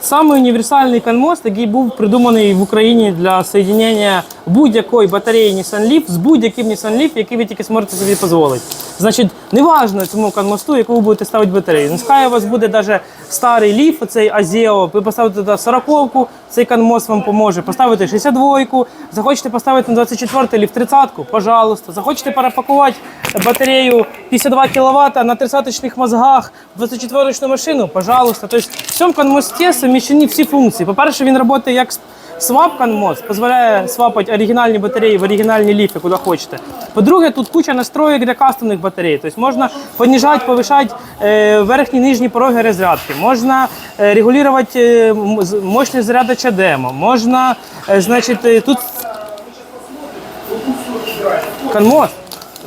Самий універсальний канмост, який був придуманий в Україні для соєднення будь-якої батареї Nissan Leaf з будь-яким Nissan Leaf, який ви тільки зможете собі дозволити. Значить, неважно цьому канмосту, яку ви будете ставити батарею. Нехай у вас буде навіть старий Leaf, оцей Азео, ви поставите туди 40-ку, цей канмост вам поможе. Поставити 62-ку, захочете поставити на 24 Leaf 30-ку, пожалуйста. Захочете перепакувати батарею 52 кВт на 30-очних мозгах в 24-ручну машину, пожалуйста. Тобто в цьому канмості совмещені всі функції. По-перше, він працює як свап канмост, дозволяє свапати оригінальні батареї в оригінальні ліфи, куди хочете. По-друге, тут куча настроєк для кастомних батарей. Тобто можна понижати, повишати е, верхні нижні пороги розрядки, можна е, регулювати е, мощність зарядача демо, можна, значить, тут Канмост.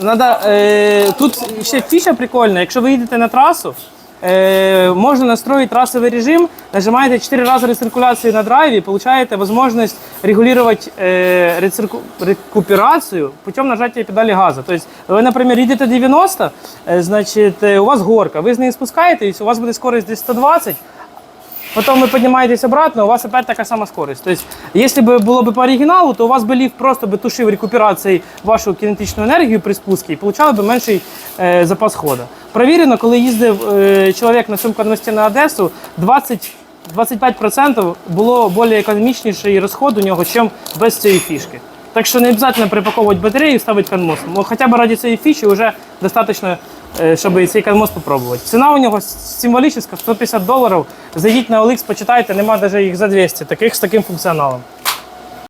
Надо, е, тут ще фіша прикольна. Якщо ви їдете на трасу, е, можна настроїти трасовий режим, нажимаєте 4 рази рециркуляцію на драйві, получаєте можливість регулювати е, рецирку, рекуперацію путем нажаття педалі газу. Тобто, ви, наприклад, їдете 90, е, значить, е, у вас горка, ви з неї спускаєтесь, у вас буде скорість десь 120, Потом вы поднимаетесь обратно, у вас опять такая самая скорость. То есть, если бы было бы по оригиналу, то у вас бы лифт просто бы тушив рекуперацией вашу кинетичну енергію при спуску і получали би менший е, запас ходу. Провірено, коли їздив е, чоловік на цьому конвесті на Одесу, 20 25% було більш економічніший розход у нього, ніж без цієї фішки. Так що не обов'язково припаковувати батарею і ставити канмост. Ну, Хоча б раді цієї фіші вже достатньо, е, щоб цей канмост спробувати. Ціна у нього символічна 150 доларів. Зайдіть на OLX, почитайте, нема навіть їх за 200, таких з таким функціоналом.